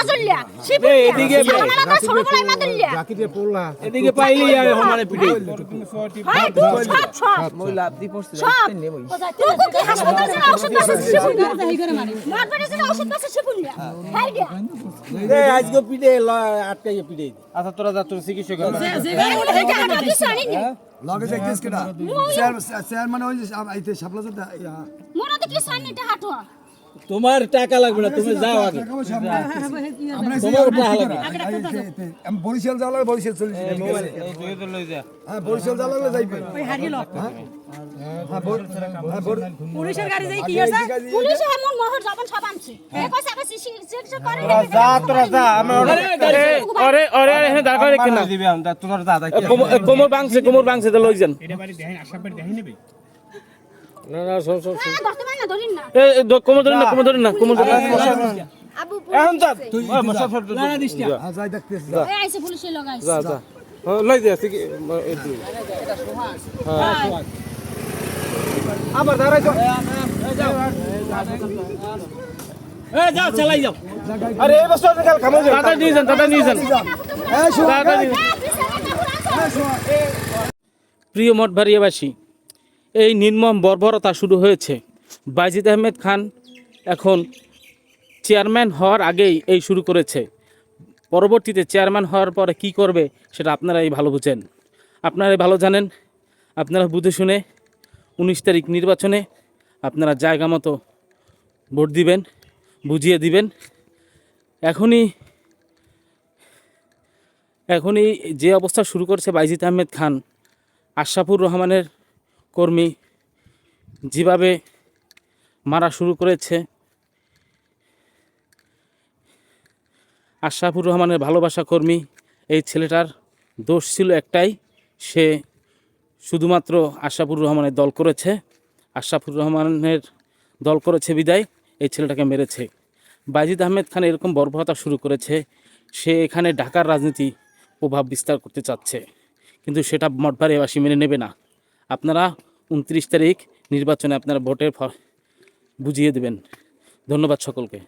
Member ও রাসেল আলাদা সজল্যা শিবু এই, এদিকে বে। আলাদা ছোট বলাই মাদুল্যা। এদিকে পাইলি আর সমানে পিটে। হ্যাঁ সব সব। মহিলা আপনি পড়ছে সব। তোকে কি হাসপাতাল থেকে ওষুধ পাচ্ছে শিবু মারবাড়ি থেকে ওষুধ পাচ্ছে শিবু হ্যাঁ গিয়া। আজকে পিটে আটকাইয়ে পিটে আচ্ছা তোরা যা তোর চিকিৎসা কর এটা হাঁটা কিছু আনিনি। লগে যাইতেছ কেডা চেয়ারম্যান ওই যে আইতে শাপলা যেটা মোরা কিছু আনিনি হাঁটো তোমার টাকা লাগবে না তুমি যাও আগে। আমরা তোমার টাকা লাগবে। আমি বরিশাল যাওয়া বরিশাল চলে হ্যাঁ বরিশাল যাওয়া লাগলে যাইবে। কোমর ভাঙছে কোমর ভাঙছে তো লই যান না না শোন শোন শোন। হ্যাঁ ধরতে পারে না ধরিন না কোমর ধরে না কোমর ধরে না কোমর এখন যা তুই ওই মুসাফির তো হ্যাঁ যাই দেখতেছ যা এই আইছে পুলিশের লগাই যা যা হ্যাঁ, লই দে ঠিক একটু আবার দাঁড়াই তো এ যাও চালাই যাও আরে এই বছর কাল কামে যাও টাটা নিয়ে যান টাটা নিয়ে যান এই শোন টাটা নিয়ে প্রিয় মঠবাড়িয়াবাসী এই নির্মম বর্বরতা শুরু হয়েছে। বাইজিদ আহমেদ খান এখন চেয়ারম্যান হওয়ার আগেই এই শুরু করেছে। পরবর্তীতে চেয়ারম্যান হওয়ার পরে কি করবে সেটা আপনারাই ভালো বুঝেন। আপনারাই ভালো জানেন। আপনারা বুঝে শুনে উনিশ তারিখ নির্বাচনে আপনারা জায়গা মতো ভোট দিবেন, বুঝিয়ে দিবেন। এখনই এখনই যে অবস্থা শুরু করেছে বাইজিদ আহমেদ খান, আশরাফুর রহমানের কর্মী যেভাবে মারা শুরু করেছে, আশরাফুর রহমানের ভালোবাসা কর্মী, এই ছেলেটার দোষ ছিল একটাই, সে শুধুমাত্র আশরাফুর রহমানের দল করেছে। আশরাফুর রহমানের দল করেছে বিদায়, এই ছেলেটাকে মেরেছে। বাইজিদ আহমেদ খান এরকম বর্বরতা শুরু করেছে, সে এখানে ঢাকার রাজনীতি প্রভাব বিস্তার করতে চাচ্ছে। কিন্তু সেটা মঠবাড়িবাসী মেনে নেবে না। আপনারা উনত্রিশ তারিখ নির্বাচনে আপনারা ভোটের বুঝিয়ে দেবেন। ধন্যবাদ সকলকে।